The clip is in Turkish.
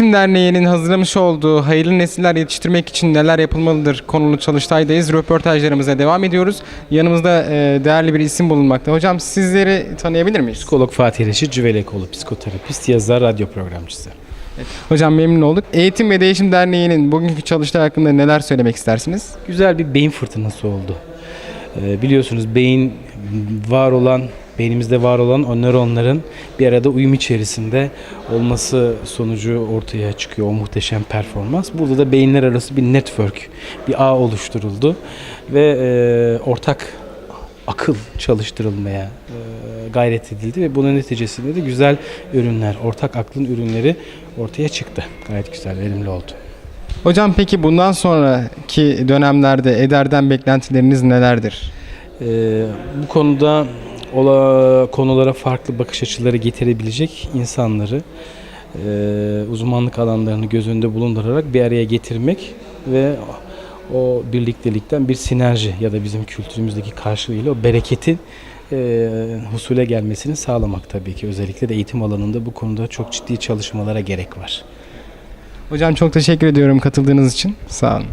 Eğitim Derneği'nin hazırlamış olduğu hayırlı nesiller yetiştirmek için neler yapılmalıdır konulu çalıştaydayız. Röportajlarımıza devam ediyoruz. Yanımızda e, değerli bir isim bulunmakta. Hocam sizleri tanıyabilir miyiz? Psikolog Fatih Reşit Cüvelekoğlu, psikoterapist, yazar, radyo programcısı. Hocam memnun olduk. Eğitim ve Değişim Derneği'nin bugünkü çalıştay hakkında neler söylemek istersiniz? Güzel bir beyin fırtınası oldu. Ee, biliyorsunuz beyin var olan, beynimizde var olan o nöronların bir arada uyum içerisinde olması sonucu ortaya çıkıyor o muhteşem performans. Burada da beyinler arası bir network, bir ağ oluşturuldu ve e, ortak akıl çalıştırılmaya e, gayret edildi ve bunun neticesinde de güzel ürünler, ortak aklın ürünleri ortaya çıktı. Gayet güzel, verimli oldu. Hocam peki bundan sonraki dönemlerde EDER'den beklentileriniz nelerdir? Ee, bu konuda ola, konulara farklı bakış açıları getirebilecek insanları e, uzmanlık alanlarını göz önünde bulundurarak bir araya getirmek ve o birliktelikten bir sinerji ya da bizim kültürümüzdeki karşılığıyla o bereketin e, husule gelmesini sağlamak tabii ki. Özellikle de eğitim alanında bu konuda çok ciddi çalışmalara gerek var. Hocam çok teşekkür ediyorum katıldığınız için. Sağ olun.